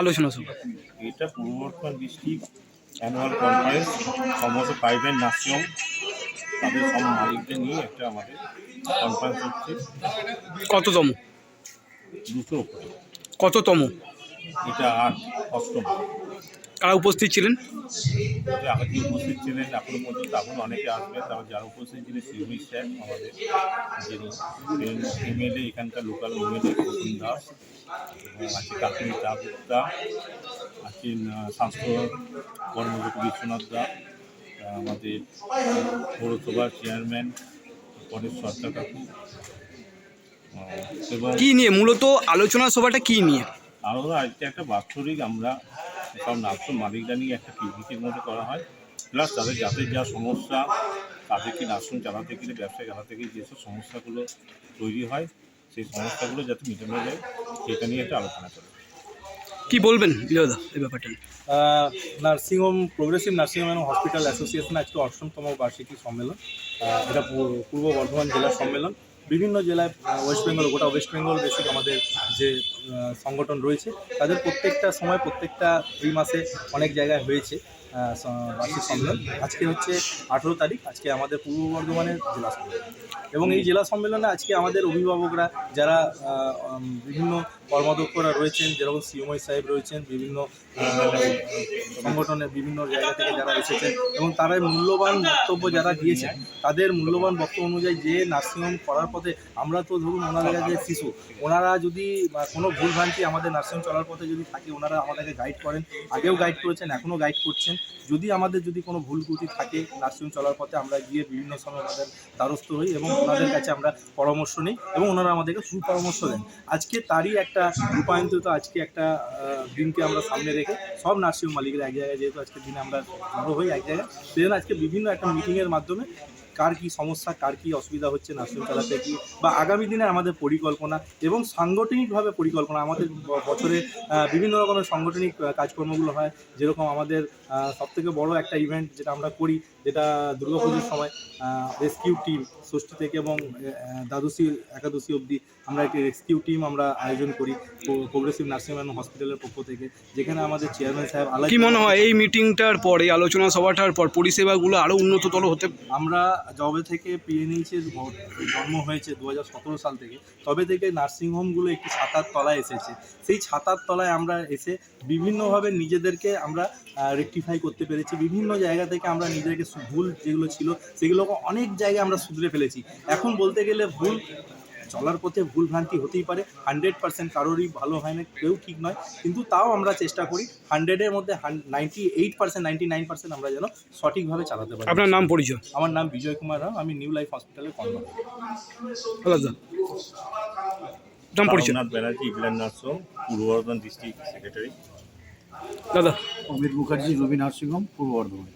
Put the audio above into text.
আলোচনা সভা এটা Purba Bardhaman district annual conference সমস্ত প্রাইভেট নার্সিং তাদের সব মালিকদের নিয়ে একটা আমাদের কনফারেন্স হচ্ছে। কততম? দুশো কততম? এটা আট অষ্টম। কারা উপস্থিত ছিলেন? উপস্থিত ছিলেন এখনও পর্যন্ত এখন অনেকে আসবেন তারপর যারা উপস্থিত ছিলেন সিউমি স্যার আমাদের যিনি এমএলএ এখানকার লোকাল এমএলএ প্রসূন দাস আছে কাকুরি চা গুপ্তা আছেন স্বাস্থ্য কর্মযুক্ত বিশ্বনাথ দা আমাদের পৌরসভার চেয়ারম্যান পরেশ সরকার কাকু কি নিয়ে? মূলত আলোচনা সভাটা কি নিয়ে? আরও আজকে একটা বাৎসরিক আমরা সব নার্সিং মালিকরা নিয়ে একটা পিকনিকের মধ্যে করা হয়। প্লাস তাদের যাদের যা সমস্যা তাদের কি নার্সিং চালাতে গেলে ব্যবসা চালাতে গেলে যেসব সমস্যাগুলো তৈরি হয় সেই সমস্যাগুলো যাতে মেটানো যায় সেটা নিয়ে একটা আলোচনা করে কি বলবেন বিজয়দা এই ব্যাপারটা nursing home progressive nursing home এবং হসপিটাল অ্যাসোসিয়েশন আজকে অষ্টমতম বার্ষিকী সম্মেলন। এটা পূর্ব বর্ধমান জেলা সম্মেলন। বিভিন্ন জেলায় ওয়েস্ট বেঙ্গল গোটা ওয়েস্ট বেঙ্গল বেসিক আমাদের যে সংগঠন রয়েছে, তাদের প্রত্যেকটা সময়, প্রত্যেকটা দুই মাসে অনেক জায়গায় হয়েছে। বার্ষিক সম্মেলন। আজকে হচ্ছে আঠেরো তারিখ আজকে আমাদের পূর্ব বর্ধমানের জেলা সম্মেলন। এবং এই জেলা সম্মেলনে আজকে আমাদের অভিভাবকরা যারা বিভিন্ন কর্মাধ্যক্ষরা রয়েছেন যেরকম সিএমআই সাহেব রয়েছেন বিভিন্ন সংগঠনের বিভিন্ন জায়গা থেকে যারা এসেছেন এবং তারা মূল্যবান বক্তব্য যারা দিয়েছেন তাদের মূল্যবান বক্তব্য অনুযায়ী যে নার্সিংহোম করার পথে আমরা তো ধরুন ওনাদের কাছে শিশু ওনারা যদি কোনো ভুলভ্রান্তি আমাদের নার্সিংহোম চলার পথে যদি থাকে ওনারা আমাদেরকে গাইড করেন। আগেও গাইড করেছেন এখনও গাইড করছেন। যদি আমাদের যদি কোনো ভুল ত্রুটি থাকে নার্সিং চলার পথে, আমরা গিয়ে বিভিন্ন সময় আমাদের দ্বারস্থ হই এবং ওনাদের কাছে আমরা পরামর্শ নিই এবং ওনারা আমাদেরকে সুপরামর্শ দেন। আজকে তারই একটা রূপায়ন্তরিত আজকে একটা দিনকে আমরা সামনে রেখে সব নার্সিং মালিকরা এক জায়গায় যেহেতু আজকের দিনে আমরা বড় হই এক জায়গায়, সেজন্য আজকে বিভিন্ন একটা মিটিংয়ের মাধ্যমে কার কি সমস্যা কার কি অসুবিধা হচ্ছে নার্সিং চালাতে কি? বা আগামী দিনে আমাদের পরিকল্পনা এবং সাংগঠনিকভাবে পরিকল্পনা আমাদের বছরে বিভিন্ন রকমের সাংগঠনিক কাজকর্মগুলো হয়। যেরকম আমাদের সব থেকে বড় একটা ইভেন্ট যেটা আমরা করি যেটা দুর্গাপুজোর সময় রেস্কিউ টিম ষষ্ঠী থেকে এবং দ্বাদশী একাদশী অবধি আমরা একটি রেস্কিউ টিম আমরা আয়োজন করি প্রোগ্রেসিভ নার্সিং হোম হসপিটালের পক্ষ থেকে যেখানে আমাদের চেয়ারম্যান সাহেব আলাদা কি মনে হয় এই মিটিংটার পর এই আলোচনা সভাটার পর পরিষেবাগুলো আরও উন্নততর হতে আমরা যবে থেকে পিএনএইচের জন্ম হয়েছে দু হাজার সতেরো সাল থেকে, তবে থেকে নার্সিংহোমগুলো একটি ছাতার তলায় এসেছে। সেই ছাতার তলায় আমরা এসে বিভিন্নভাবে নিজেদেরকে আমরা রেকটিফাই করতে পেরেছি। বিভিন্ন জায়গা থেকে আমরা নিজেদেরকে ভুল যেগুলো ছিল, সেগুলোকে অনেক জায়গায় আমরা শুধরে ফেলেছি। এখন বলতে গেলে ভুল চলার পথে ভুল ভ্রান্তি হতেই পারে। হান্ড্রেড পার্সেন্ট কারোরই ভালো হয় না কেউ ঠিক নয়। কিন্তু তাও আমরা চেষ্টা করি হান্ড্রেডের মধ্যে ninety eight percent ninety nine percent আমরা যেন সঠিকভাবে চালাতে পারি। আপনার নাম পরিচয়? আমার নাম বিজয় কুমার রাও। আমি নিউ লাইফ আলাদা। নাম পরিচয়? ব্যানার্জি নার্সিং পূর্ব বর্ধমান ডিস্ট্রিক্ট সেক্রেটারি। দাদা। অমিত মুখার্জি রবি নার্সিংহোম পূর্ব বর্ধমান।